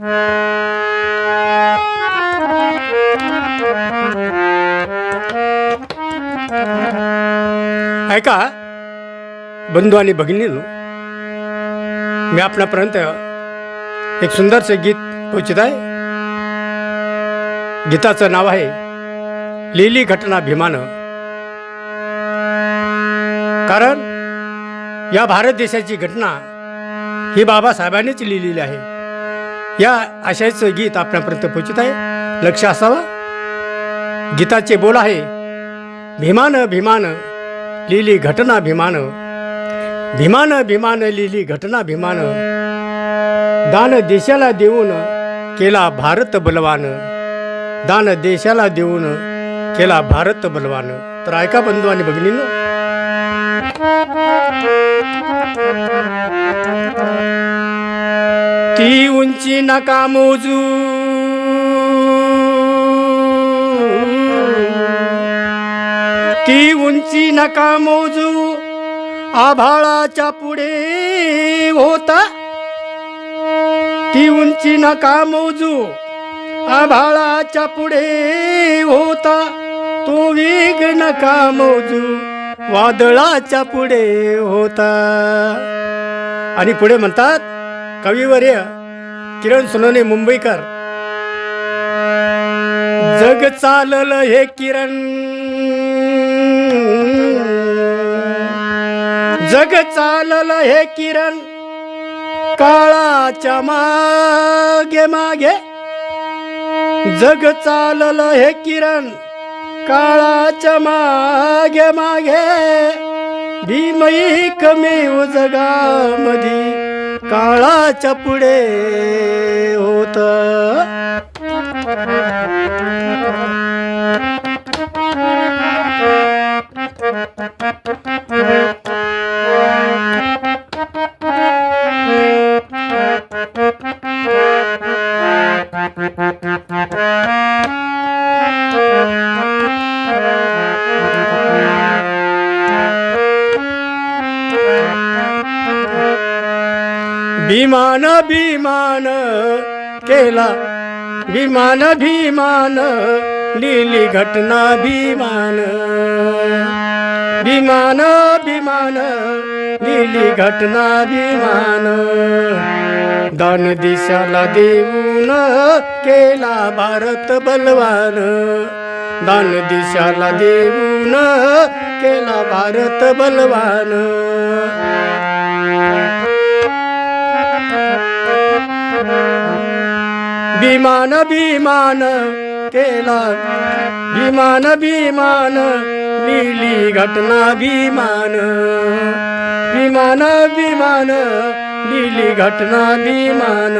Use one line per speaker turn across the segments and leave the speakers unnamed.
ऐका बंधू आणि भगिनीनो मी आपणापर्यंत एक सुंदरसे गीत पोचित आहे. गीताचं नाव आहे लिहिली घटना भीमानं कारण या भारत देशाची घटना ही बाबासाहेबांनीच लिहिलेली आहे. या अशाच गीत आपल्यापर्यंत पोचत आहे. लक्ष असावं. गीताचे बोल आहे भीमान भीमान लिहिली घटना भीमान. भीमान भीमान लिहिली घटना भीमान. दान देशाला देऊन केला भारत बलवान. दान देशाला देऊन केला भारत बलवान. तर ऐका बंधू आणि भगिनींनो. ती उंची नका मोजू. ती उंची नका मोजू. आभाळाच्या पुढे होता. ती उंची नका मोजू. आभाळाच्या पुढे होता. तो वेग नका मोजू. वादळाच्या पुढे होता. आणि पुढे म्हणतात कविवर्य किरण सोनवणे मुंबईकर. जग चालल हे किरण. जग चालल हे किरण. काळाच्या मागे मागे. जग चालल हे किरण. काळाच्या मागे मागे. भीमई कमी उजगामधी काळाच्या पुढे होत. विमान विमान केला. विमान भीमान लिहिली घटना भीमान. विमान विमान लिहिली घटना भीमान. दान दिशाला देऊन केला भारत बलवान. दान दिशाला देऊन केला भारत बलवान. विमान विमान केला विमान विमान लिहिली घटना विमान विमान विमान लिहिली घटना विमान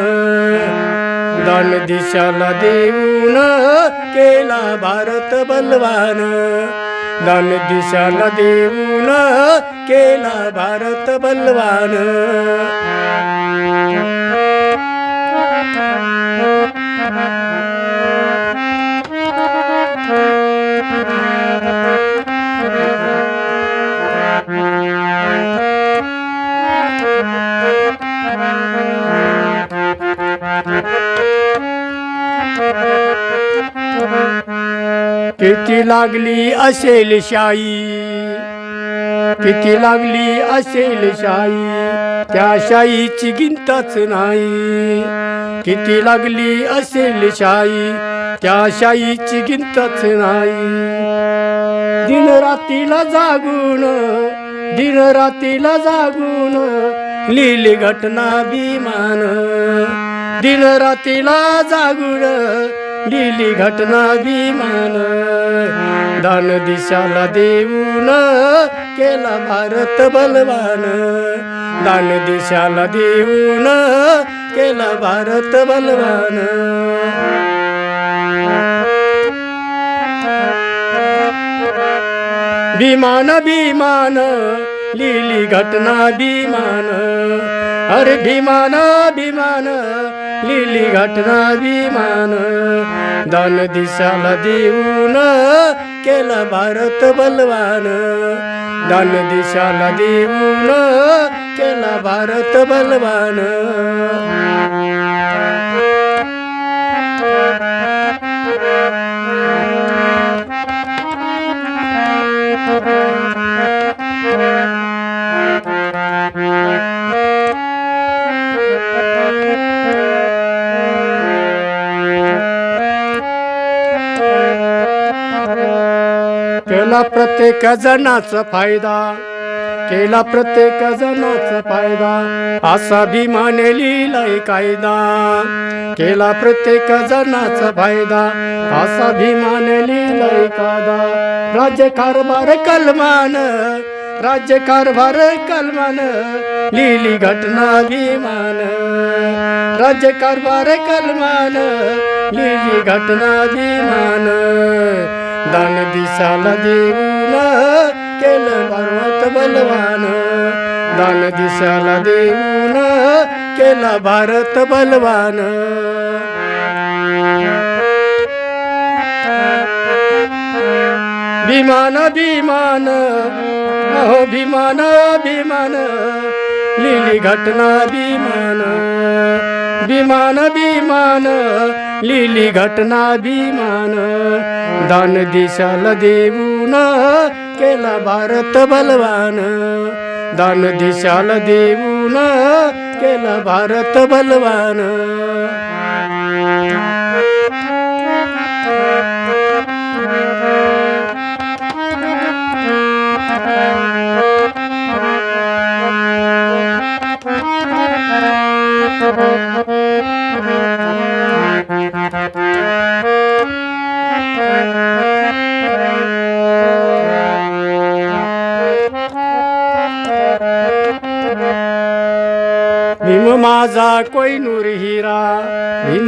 दान दिशाला देऊन केला भारत बलवान. दान दिशाला देऊन केला भारत बलवान. किती लागली असेल शाई? किती लागली असेल शाई? त्या शाईची गिंतच नाही. किती लागली असेल शाई? त्या शाईची गिंतच नाही. दिन रातीला जागून दिन रातीला जागून लिहिली घटना विमान दिन रातीला जागून लिहिली घटना विमान दान दिशाला देऊन केला भारत बलवान. दान दिशाला देऊन केला भारत बलवान. विमान विमान लिली घटना विमान. अरे विमान विमान लिली घटना विमान दान दिशाला देऊन केला भारत बलवान दान दिशाला देऊन केला भारत बलवान केला प्रत्येक जणाचा फायदा केला प्रत्येक जणाचा फायदा असा भीमाने लिहिलाय कायदा. केला प्रत्येक जणाचा फायदा असा भीमाने लिहिलाय कायदा. राज्य कारभार कलमान राज्य कारभार कलमान लिहिली घटना भीमान राज्य कारभार कलमान लिहिली घटना भीमान दिसाला देऊन केलं भारत बलवान. दान दिशाला देऊन केला भारत बलवान. विमान विमान अहो भीमान भीमान लिली घटना विमान विमान विमान लिली घटना विमान दान दिशाला देऊन केला भारत बलवान. दान दिशाला देऊन केला भारत बलवान. भीम माझा कोयनूर हिरा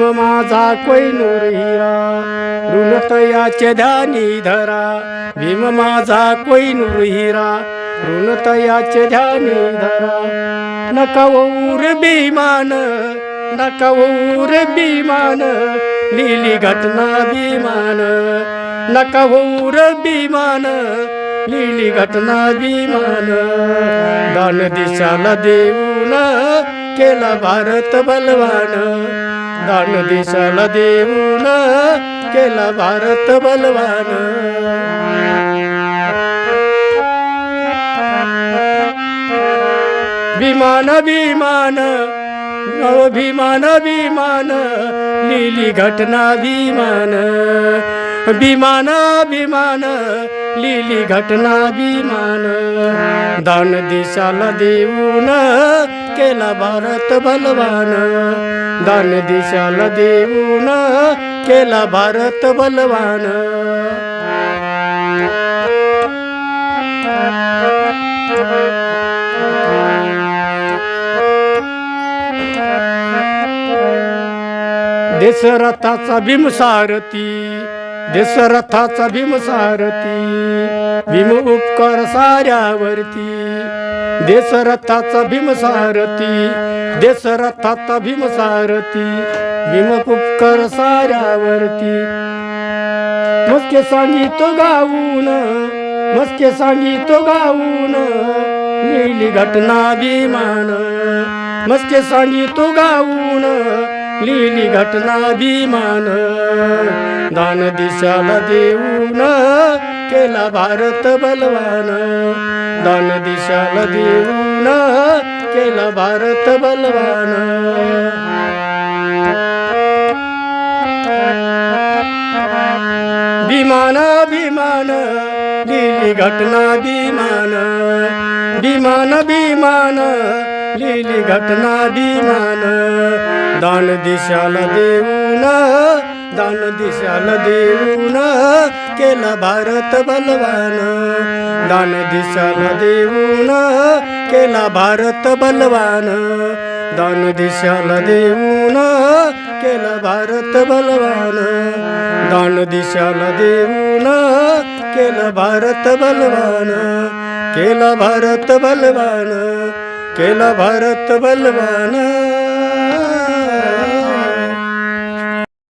भीम माझा कोयनूर हिरा ऋणतयाचे ध्यानी धरा. भीम माझा कोयनूर हिरा ऋणतयाचे ध्यानी धरा. नका ऊर बेमान नका ऊर बेमान लिहिली घटना विमान नका ऊर विमान लिहिली घटना विमान दान दिशाला देऊन केला भारत बलवान. दान दिशाला देऊन केला भारत बलवान. विमान विमान अभिमान विमान लिहिली घटना विमान. विमान विमान लिहिली घटना विमान दान दिशाला देऊन केला भारत बलवान. दान दिशाला देऊन केला भारत बलवान. देशरथाचा भीमसारथी देशरथाचा भीमसारथी भीम उपकार साऱ्यावरती. देशरथाचा भीमसारथी देशरथाचा भीमसारथी भीम उपकार साऱ्यावरती. मस्के सांगितो गाऊन मस्के सांगितो गाऊन नीली घटना भीमान. मस्के सांगितो गाऊन लिहिली घटना विमान दान दिशाला देऊन केला भारत बलवान. दान दिशाला देऊन केला भारत बलवान. विमान विमान लिहिली घटना विमान विमान विमान लिहिली घटना विमान दान दिशाला देऊन दान दिशाला देऊन केला भारत बलवान. दान दिशाला देऊन केला भारत बलवान. दान दिशाला देऊन केला भारत बलवान. दान दिशाला देऊन केला भारत बलवान. केला भारत बलवान. केला भारत बलवान.